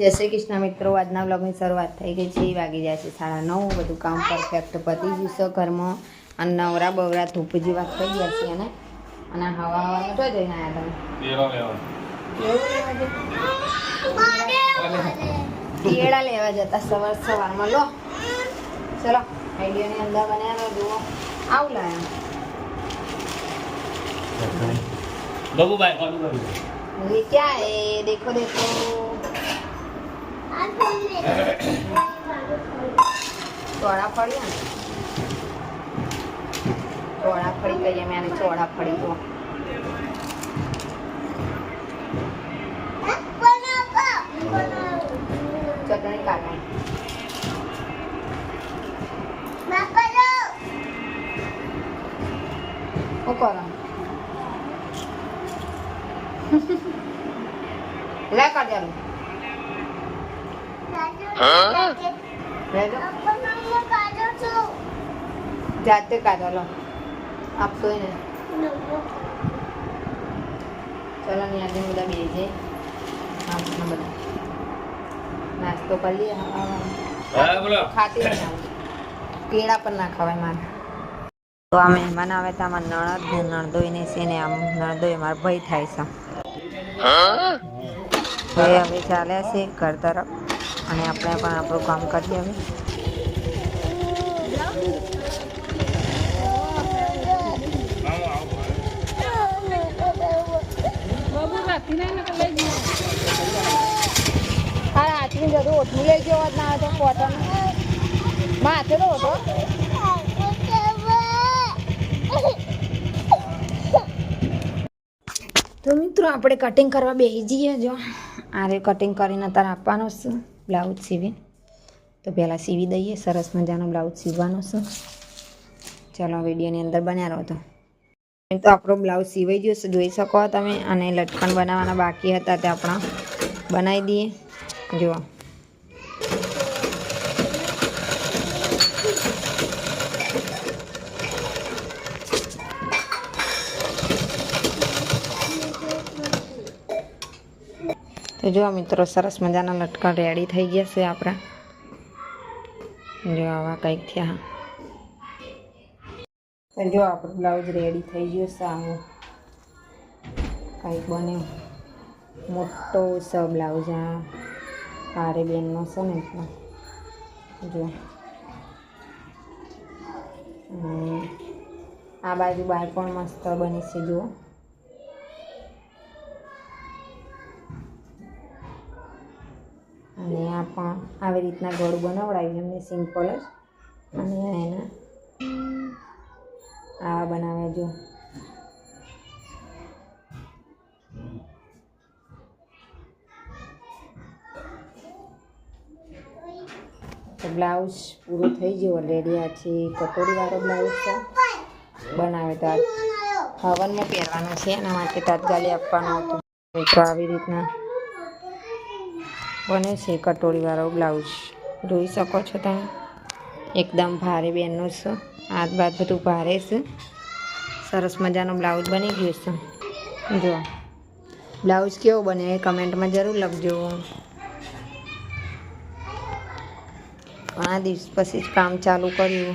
જય શ્રી કૃષ્ણ મિત્રો આજના વ્લોગની શરૂઆત થઈ ગઈ છે. વાગી જાય છે સાડા નવ. બધું કામ પરફેક્ટ પતિ ગયું છે ઘરમાં. અને નવરા બવરા ધૂપ જેવા થઈ ગયા છે અને અને હવા હવા નટો જઈને આવ્યા તમે. કેળા લેવા જતા સવાર સવારમાં. લો. ચલો આઈડિયાની અંદર બનાવ્યા જુઓ. આવું લાયા. બબુભાઈ બબુભાઈ ક્યાં એ? દેખો દેખો. ચોળા ફળી ચોળા ફળી કહીએ મેં આને ચોળા ફળી તો ચટણી કાઢવાની. જાતે કાઢો લો. આપશો ને ચલો ને આજે બધા બે છે આપણા બધા. નાસ્તો કરી લઈએ ખાતી નહીં કેળા પણ ના ખવાય મારે. તો આ મહેમાન આવે તો આમાં નણદ ને નણદોઈને છે ને આમ નણદોઈ મારો ભય થાય છે. હવે હવે ચાલ્યા છે ઘર તરફ. અને આપણે પણ આપણું કામ કરીએ હવે હા હાથની જતું ઓટલું લઈ ગયો હોત ના તો પોતાનું તો મિત્રો, આપણે કટિંગ કરવા બેસી જઈએ જો. આરે કટિંગ કરીને તારે આપવાનો છે બ્લાઉઝ સીવી તો પહેલાં સીવી દઈએ, સરસ મજાનો બ્લાઉઝ સીવવાનો છે. ચાલો વિડીયોની અંદર બન્યા રહો તો. આપણો બ્લાઉઝ સીવાઈ ગયો જોઈ શકો તમે. અને લટકણ બનાવવાના બાકી હતા તે આપણા. બનાવી દઈએ. જુઓ. તો જો મિત્રો સરસ મજાના લટકણ રેડી થઈ ગયા છે આપણા. જો આવા કંઈક થયા તો જો આપણું બ્લાઉઝ રેડી થઈ ગયો છે આવું કંઈક બને. મોટો છે બ્લાઉઝ, આ પારે બેનનો છે ને એટલો. જો. આ બાજુ બહાર પણ મસ્ત બની છે, જુઓ. પણ આવી રીતના ગળું બનાવડાવ્યું એમને સિમ્પલ જ. અને એના આવા બનાવ્યા જો. તો બ્લાઉઝ પૂરું થઈ ગયું ઓલરેડી આ છે કટોરીવાળો બ્લાઉઝ છે. બનાવે તો હવનમાં પહેરવાનો છે, એના માટે તાત્કાલિક આપવાનો હતો. તો આવી રીતના બને છે કટોરીવાળો બ્લાઉઝ. જોઈ શકો છો તમે? એકદમ ભારે બેનનો છે હાથ બાદ બધું ભારે છે સરસ મજાનો બ્લાઉઝ બની ગયો છે. જો. બ્લાઉઝ કેવો બને એ કમેન્ટમાં જરૂર લખજો. ઘણા દિવસ પછી જ કામ ચાલુ કર્યું.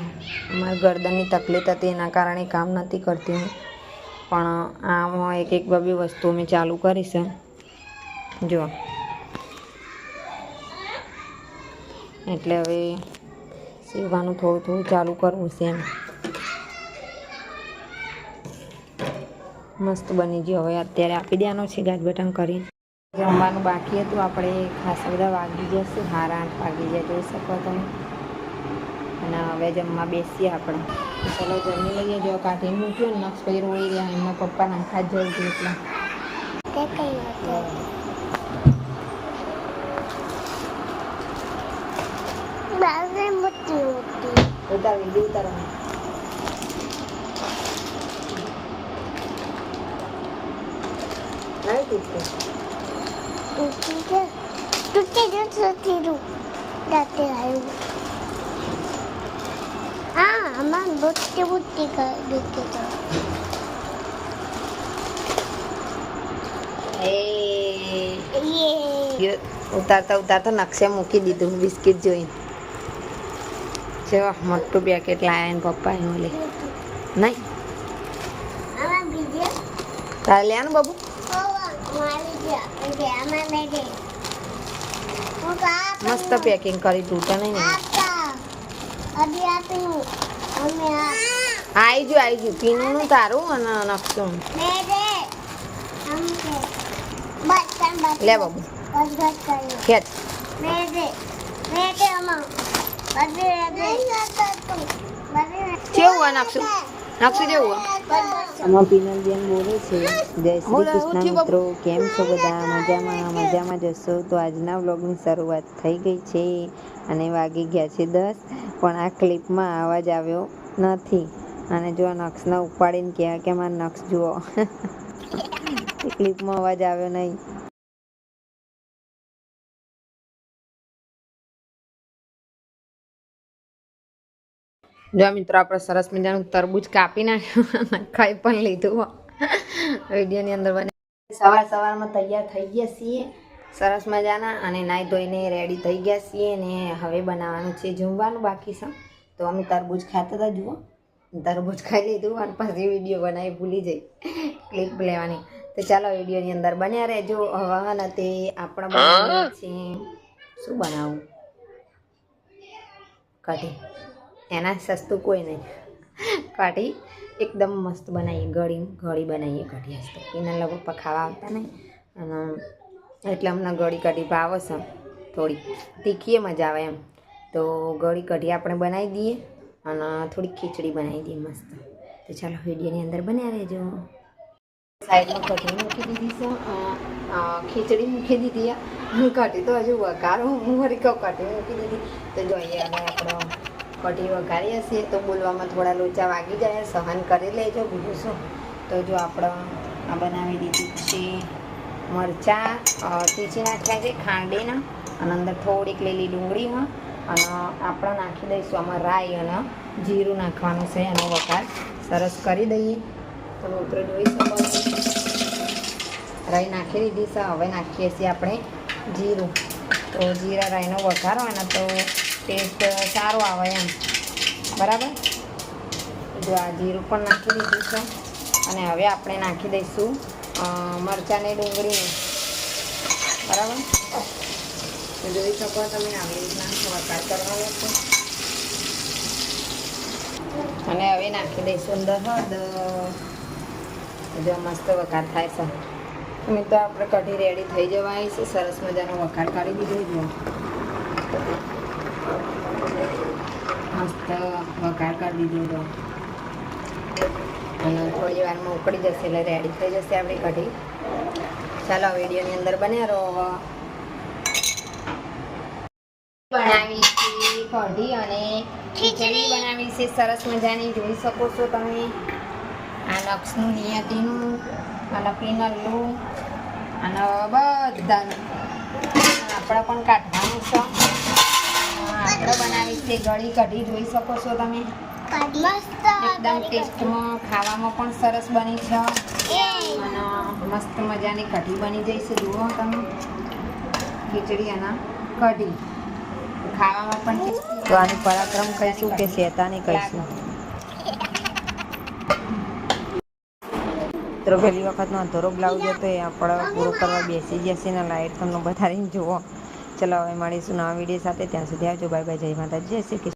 અમારી ગરદનની તકલીફ હતી, એના કારણે કામ નથી કરતી હું. પણ આમાં એક એક બબી વસ્તુ મેં ચાલુ કરી છે. જો. એટલે હવે સીવવાનું થોડું થોડું ચાલુ કરવું છે એમ. મસ્ત બની ગયું. હવે અત્યારે આપી દેવાનો છે ગાજ બટન કરીને જમવાનું બાકી હતું. આપણે ખાસા બધા વાગી જશે હારા આઠ વાગી જાય જોઈ શકો તમે. અને હવે જમવા બેસીએ આપણે. ચલો, જમી લઈએ. જો કાઢીને મૂક્યું ને નક્ષ પછી રોઈ રહ્યા. એમના પપ્પા નાખા જ જવું હતું એટલે ઉતાર વીડિયો ઉતારવાનું આવી તું તૂટી ગયું. રૂ દાતે આવ્યું. હા આમાં કરી દીધી એ. તો ઉતારતા ઉતારતા નકશે મૂકી દીધું બિસ્કિટ જોઈ જો મોટું પેકેટ લાયા ને પપ્પા એનું લે. નહીં? તારે લે ને બાબુ? જે મસ્ત પેકિંગ કરી તૂટે નહીં આવી ગયું આવી ગયું પીનું તારું અને નકશું. લે બાબુ. ખેત કેવું નાખશું? નાખશું હોય આમાં પિનલબેન બોલે છે જય શ્રી કૃષ્ણ મિત્રો કેમ છો બધા? મજામાં મજામાં જશો તો આજના વ્લોગની શરૂઆત થઈ ગઈ છે અને વાગી ગયા છે દસ પણ આ ક્લિપમાં અવાજ આવ્યો નથી. અને જો આ નક્ષને ઉપાડીને કહેવાય કે મારા નક્ષ જુઓ. ક્લિપમાં અવાજ આવ્યો નહીં. જો મિત્રો આપણે સરસ મજાનું તરબૂચ કાપી નાખ્યું અને ખાઈ પણ લીધું વિડીયોની અંદર બને. સવાર સવારમાં તૈયાર થઈ ગયા છીએ. સરસ મજાના અને નાહી ધોઈને રેડી થઈ ગયા છીએ ને હવે બનાવવાનું છે જમવાનું બાકી છે. તો અમે તરબૂચ ખાતા હતા, જુઓ. તરબૂચ ખાઈ લીધું અને પછી વીડિયો બનાવી ભૂલી જઈ. ક્લિપ લેવાની. તો ચાલો વિડીયોની અંદર બન્યા રહેજો. હવાના તે આપણે બનાવવાનું છે. શું બનાવવું કઢી. એના સસ્તું કોઈ નહીં. કાઢી એકદમ મસ્ત બનાવીએ, ગળી ગળી બનાવીએ કઢી હસ્તો એના લોકો પર ખાવા આવતા નહીં. અને એટલે અમને ગળી કઢી ભાવે છે થોડી તીખીએ મજા આવે એમ. તો ગળી કઢી આપણે બનાવી દઈએ અને થોડી ખીચડી બનાવી દઈએ મસ્ત. તો ચાલો વિડીયોની અંદર બન્યા રહેજો. સાઈડમાં કઢી મૂકી દીધી છે. ખીચડી મૂકી દીધી કઢી તો હજુ વઘારો હું કાઢી કઢી મૂકી દીધી. તો જોઈએ હવે આપણો કઢી વઘારી હશે તો બોલવામાં થોડા લોચા વાગી જાય, સહન કરી લેજો બીજું શું. તો જો આપણે આ બનાવી દીધી છે મરચાં તીચી નાખ્યા છે ખાંડીના, અને અંદર થોડીક લીલી ડુંગળીમાં, અને આપણે નાખી દઈશું આમાં રાઈ અને જીરું નાખવાનું છે, એનો વઘાર સરસ કરી દઈએ. તો મિત્રો જોઈ શકો રાઈ નાખી દીધી છે, હવે નાખીએ છીએ આપણે જીરું. તો જીરા રાઈનો વઘાર હોય ને તો ટેસ્ટ સારો આવે એમ. બરાબર? જો આ જીરું પણ નાખી દીધું છે. અને હવે આપણે નાખી દઈશું મરચાંની ડુંગળીને. બરાબર? જોઈ શકો તમે આવી રીતના વઘાર કરવાનો છે. અને હવે નાખી દઈશું અંદર હળદર જો મસ્ત વઘાર થાય છે. અમે તો આપણે કઢી રેડી થઈ જવાય છે. સરસ મજાનો વઘાર કરી દીધો જો મસ્ત વઘાર કરી દીધો હતો. અને થોડી વારમાં ઉકળી જશે એટલે રેડી થઈ જશે આપણી કઢી. ચાલો વિડીયોની અંદર બન્યા રહો. બનાવી છે કઢી અને ખીચડી બનાવી છે. સરસ મજાની જોઈ શકો છો તમે. આ નક્ષનું નિયતિનું, અને પિનલનું, અને બધા આપણે પણ કાઢવાનું છે. આપણે બનાવી છે. ગળી કઢી જોઈ શકો છો તમે. મસ્ત એકદમ ટેસ્ટમાં ખાવામાં પણ સરસ બની છે. અને મસ્ત મજાની કઢી બની જાય છે. જુઓ તમે. ખીચડી અને કઢી. ખાવામાં પણ તો આનું પરાક્રમ કહીશું કે શેતાની કહીશું? મિત્રો પહેલી વખતનો અધૂરો બ્લાઉઝ હતો. એ આપણે પૂરો કરવા બેસી જશે ને લાઈટ તમને બતાવીને જુઓ. ચલો હવે મળીશું નવા વીડિયો સાથે ત્યાં સુધી આવજો. બાય બાય, જય માતા જય શ્રી કૃષ્ણ.